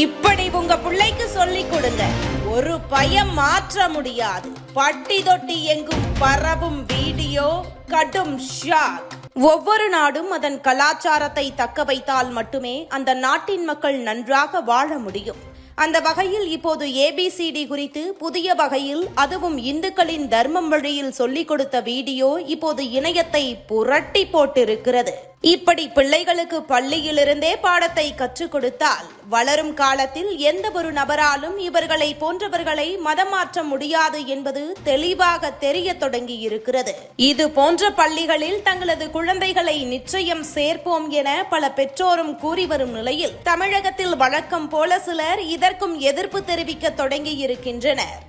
இப்படி உங்க பிள்ளைக்கு சொல்லிக் கொடுங்க. ஒரு பயம் மாற்ற முடியாது. பட்டி தொட்டி எங்கும் பரவும் வீடியோ கடும் ஷாக். ஒவ்வொரு நாடும் அதன் கலாச்சாரத்தை தக்க வைத்தால் மட்டுமே அந்த நாட்டின் மக்கள் நன்றாக வாழ முடியும். அந்த வகையில் இப்போது ஏபிசிடி குறித்து புதிய வகையில் அதுவும் இந்துக்களின் தர்மம் வழியில் சொல்லிக் கொடுத்த வீடியோ இப்போது இணையத்தை புரட்டி போட்டிருக்கிறது. இப்படி பிள்ளைகளுக்கு பள்ளியிலிருந்தே பாடத்தை கற்றுக் கொடுத்தால் வளரும் காலத்தில் எந்த ஒரு நபராலும் இவர்களை போன்றவர்களை மதம் மாற்ற முடியாது என்பது தெளிவாக தெரிய தொடங்கி இருக்கிறது இது போன்ற பள்ளிகளில் தங்களது குழந்தைகளை நிச்சயம் சேர்ப்போம் என பல பெற்றோரும் கூறி வரும் நிலையில் தமிழகத்தில் வழக்கம் போல சிலர் இதற்கும் எதிர்ப்பு தெரிவிக்க தொடங்கி இருக்கின்றனர்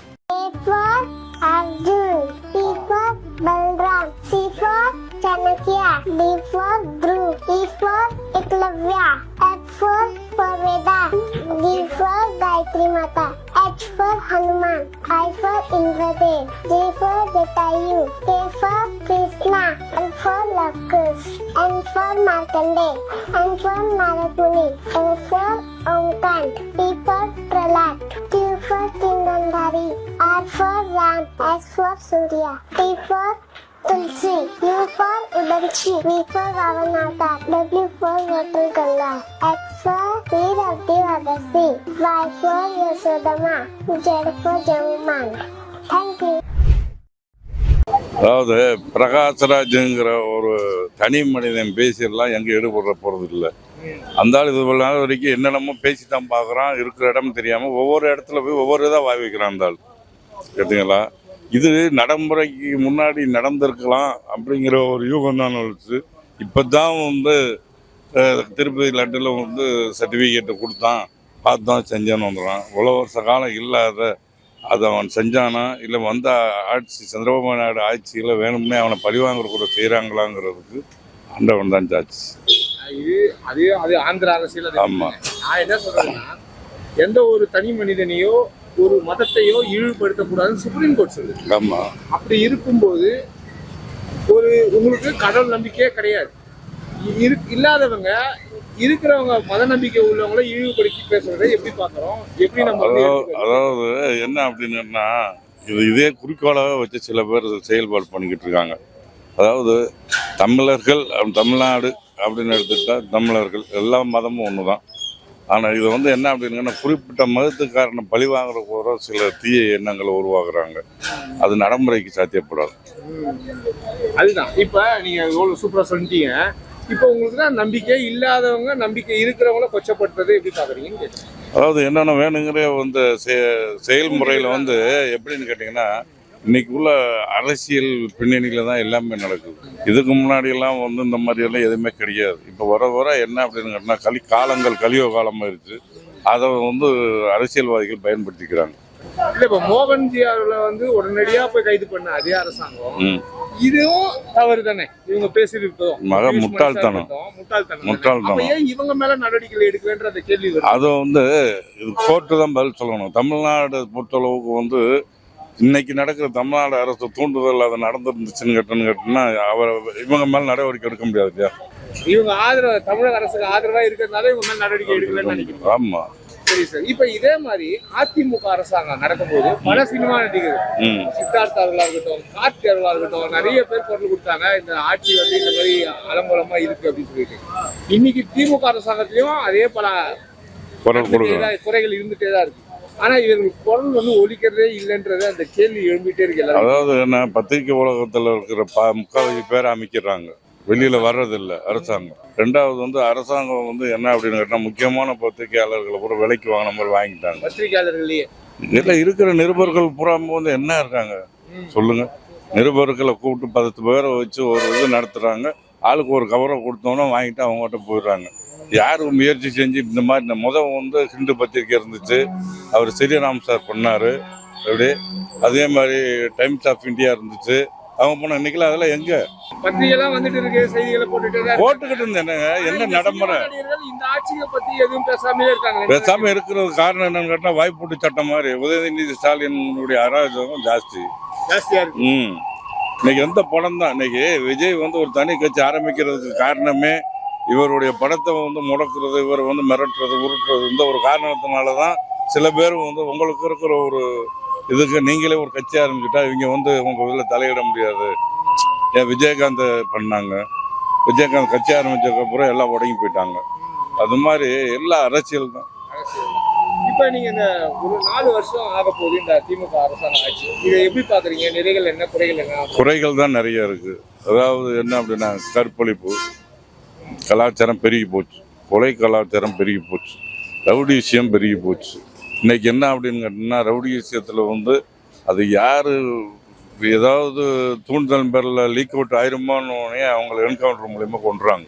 A Chanakya, D for Dhruv, E for Eklavya, F for Parveda, G for Gayatri Mata, H for Hanuman, I for Indradev, J for Jatayu, K for Krishna, L for Lakush, N for Markandeya, N for Naratmuni, O for Omkant, P for Pralat, Q for Kingandhari, R for Ram, S for Surya, T for Tulsi, U for Udanshi, V for Ravanata, W for Water Ganga, X for Veer Abdivadasi, Y for Yasodama, Z for Jamuman. Thank you. அதாவது பிரகாஷ்ராஜுங்கிற ஒரு தனி மனிதன் பேசியெல்லாம் எங்கே ஈடுபட போகிறது இல்லை அந்த ஆள் இது இவ்வளவு வரைக்கும் என்னென்னமோ பேசி தான் பார்க்குறான் இருக்கிற இடம் தெரியாமல் ஒவ்வொரு இடத்துல போய் ஒவ்வொரு இதாக வாய் வைக்கிறான் அந்த ஆள். கேட்டுங்களா? இது நடைமுறைக்கு முன்னாடி நடந்திருக்கலாம் அப்படிங்கிற ஒரு யூகம் தான் வச்சு இப்போ தான் வந்து திருப்பதி லட்டில் வந்து சர்டிஃபிகேட்டை கொடுத்தான் பார்த்தான் செஞ்சான்னு வந்துடுறான். இவ்வளோ வருஷ காலம் இல்லாத அதை அவன் செஞ்சானா இல்லை வந்த ஆட்சி சந்திரபாபு நாயுடு ஆட்சியில் வேணும்னே அவனை பழிவாங்குற கூட செய்கிறாங்களாங்கிறதுக்கு ஆண்டவன் தான் சாட்சி இது அது அது ஆந்திர அரசியல் ஆமா. நான் என்ன சொல்றேன்னா எந்த ஒரு தனி மனிதனையோ ஒரு மதத்தையோ இழிவுபடுத்தக்கூடாதுன்னு சுப்ரீம் கோர்ட் சொல்லுது. ஆமாம் அப்படி இருக்கும்போது ஒரு உங்களுக்கு கடவுள் நம்பிக்கையே கிடையாது. இரு இல்லாதவங்க இருக்கிறவங்க மத நம்பிக்கை உள்ளவங்கள இழிவுபடுத்தி பேசுறதை எப்படி பாக்குறோம் எப்படி நம்ம அதாவது என்ன அப்படின்னா இது இதே குறிக்கோளாக வச்சு சில பேர் செயல்பாடு பண்ணிக்கிட்டு இருக்காங்க. அதாவது தமிழர்கள் தமிழ்நாடு அப்படின்னு எடுத்துக்கிட்டா தமிழர்கள். எல்லா மதமும் ஒன்று தான் ஆனால் இது வந்து என்ன அப்படின்னா குறிப்பிட்ட மதத்துக்காரனை பழி வாங்குற போகிற சில தீய எண்ணங்களை உருவாக்குறாங்க. அது நடைமுறைக்கு சாத்தியப்படாது. அதுதான். இப்ப நீங்க எவ்வளவு சூப்பரா சொல்லிட்டீங்க. இப்ப உங்களுக்கு தான் நம்பிக்கை இல்லாதவங்க நம்பிக்கை இருக்கிறவங்கள கொச்சப்படுத்துறதை எப்படி பாக்குறீங்கன்னு கேட்டேன். அதாவது என்னென்ன வேணுங்கிற வந்து செயல்முறையில் வந்து எப்படின்னு கேட்டிங்கன்னா இன்னைக்கு உள்ள அரசியல் பின்னணியில தான் எல்லாமே நடக்குது. இதுக்கு முன்னாடி எல்லாம் வந்து இந்த மாதிரி எல்லாம் எதுவுமே கிடையாது. இப்போ வர வர என்ன அப்படின்னு கேட்டினா கலி காலங்கள் கலியோ காலம் ஆயிடுச்சு அதை வந்து அரசியல்வாதிகள் பயன்படுத்திக்கிறாங்க. இல்ல இப்ப மோகன்ஜி அவர்களை வந்து உடனடியா போய் கைது பண்ண அதே அரசாங்கம் இதுவும் தவறு தானே இவங்க பேசிருக்கோம் மக முட்டாள்தனம். முட்டாள்தனம். ஏன் இவங்க மேல நடவடிக்கை எடுக்கலன்ற அந்த கேள்வி அதை வந்து இது கோர்ட்டு தான் பதில் சொல்லணும். தமிழ்நாடு பொறுத்தளவுக்கு வந்து இன்னைக்கு நடக்கிற தமிழ்நாடு அரசு தூண்டுதல் அது நடந்துருந்துச்சுன்னு கேட்டோன்னு கேட்டோம்னா அவர் இவங்க மேல நடவடிக்கை எடுக்க முடியாது இல்லையா? இவங்க ஆதரவு தமிழக அரசுக்கு ஆதரவா இருக்கிறதுனால இவங்க மேல நடவடிக்கை எடுக்கலன்னு நினைக்கிறேன். ஆமா. சரி சார். இப்ப இதே மாதிரி அதிமுக அரசாங்கம் நடக்கும்போது பல சினிமா நடிகர்கள் ம். சித்தார்த் அவர்களா இருக்கட்டும் கார்த்தி அவர்களா இருக்கட்டும் நிறைய பேர் குரல் கொடுத்தாங்க இந்த ஆட்சி வந்து இந்த மாதிரி அலங்கோலமா இருக்கு அப்படின்னு சொல்லிட்டு. இன்னைக்கு திமுக அரசாங்கத்திலயும் அதே பல குறைகள் குறைகள் இருந்துட்டே தான் இருக்கு. ஆனா இவங்களுக்கு குரல் வந்து ஒலிக்கிறதே இல்லைன்றது அந்த கேள்வி எழும்பிட்டே இருக்கு அதாவது என்ன பத்திரிக்கை உலகத்துல இருக்கிற ப முக்கால்வாசி பேரை அமைக்கிறாங்க. வெளியில வர்றதில்ல அரசாங்கம். ரெண்டாவது வந்து அரசாங்கம் வந்து என்ன அப்படின்னு கேட்டா முக்கியமான பத்திரிகையாளர்களை கூட விலைக்கு வாங்கின மாதிரி வாங்கிட்டாங்க. பத்திரிகையாளர்களையே இதுல இருக்கிற நிருபர்கள் பூரா வந்து என்ன இருக்காங்க? சொல்லுங்க. நிருபர்களை கூப்பிட்டு பத்து பேரை வச்சு ஒரு இது நடத்துறாங்க. ஆளுக்கு ஒரு கவரை கொடுத்தோன்னே வாங்கிட்டு அவங்ககிட்ட போயிடுறாங்க. யார் முயற்சி செஞ்சு இந்த மாதிரி இந்த முத வந்து ஹிந்து பத்திரிக்கை இருந்துச்சு. அவர் ஸ்ரீராம் சார் பண்ணாரு. அப்படி அதே மாதிரி டைம்ஸ் ஆஃப் இந்தியா இருந்துச்சு. அவங்க போன இன்னைக்கெல்லாம் அதெல்லாம் எங்க? பத்திரிகை எல்லாம் வந்துட்டு இருக்கு செய்திகளை போட்டுட்டே. போட்டுக்கிட்டு இருந்தேன். என்ன நடைமுறை? இந்த ஆட்சியை பத்தி எதுவும் பேசாமலே இருக்காங்க. பேசாம இருக்கிறது காரணம் என்னன்னு கேட்டா வாய்ப்பூட்டு சட்டம் மாதிரி உதயநிதி ஸ்டாலினுடைய அராஜகம் ஜாஸ்தி. ஜாஸ்தியா இருக்கு. ம். இன்னைக்கு எந்த படம் தான் இன்னைக்கு விஜய் வந்து ஒரு தனி கட்சி ஆரம்பிக்கிறதுக்கு காரணமே இவருடைய படத்தை வந்து முடக்குறது இவரை வந்து மிரட்டுறது உருட்டுறது இந்த ஒரு காரணத்தினால தான் சில பேர் வந்து உங்களுக்கு இருக்கிற ஒரு இதுக்கு நீங்களே ஒரு கட்சி ஆரம்பிச்சுட்டா இவங்க வந்து உங்க இதில் தலையிட முடியாது. ஏன் விஜயகாந்த் பண்ணாங்க. விஜயகாந்த் கட்சி ஆரம்பிச்சதுக்கப்புறம் எல்லாம் உடங்கி போயிட்டாங்க. அது மாதிரி எல்லா அரசியல் தான். இப்ப நீங்க இந்த ஒரு நாலு வருஷம் ஆக போகுது இந்த திமுக அரசாங்க ஆட்சி. இதை எப்படி பாக்குறீங்க? நிறைகள் என்ன குறைகள் என்ன? குறைகள் தான் நிறைய இருக்கு. அதாவது என்ன அப்படின்னா கற்பழிப்பு. கலாச்சாரம் பெருகி போச்சு. கொலை கலாச்சாரம் பெருகி போச்சு. ரவுடிசியம் பெருகி போச்சு. இன்னைக்கு என்ன அப்படின்னு கேட்டிங்கன்னா ரவுடிசியத்தில் வந்து அது யார் ஏதாவது தூண்டுதல் பேரில் லீக் அவுட் ஆயிருமான்னு உடனே அவங்கள என்கவுண்டர் மூலயமா கொண்டுறாங்க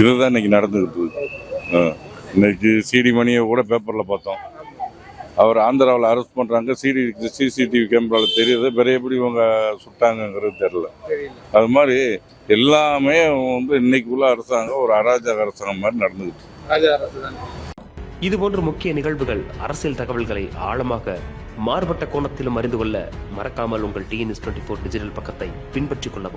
இதுதான் இன்னைக்கு நடந்துகிட்டு இருக்கு. இன்னைக்கு சிடி மணியை கூட பேப்பரில் பார்த்தோம். அவர் ஆந்திராவில் அரெஸ்ட் பண்ணுறாங்க சிடி சிசிடிவி கேமராவில் தெரியுது. வேற எப்படி இவங்க சுட்டாங்கங்கிறது தெரில தெரியல. அது மாதிரி எல்லாமே வந்து இன்னைக்கு உள்ள அரசாங்கம் ஒரு அராஜக அரசாங்கம் மாதிரி தான். இதுபோன்ற முக்கிய நிகழ்வுகள் அரசியல் தகவல்களை ஆழமாக மாறுபட்ட கோணத்திலும் அறிந்து கொள்ள மறக்காமல் உங்கள் டிஎன்எஸ் டுவெண்ட்டி ஃபோர் டிஜிட்டல் பக்கத்தை பின்பற்றிக் கொள்ளவும்.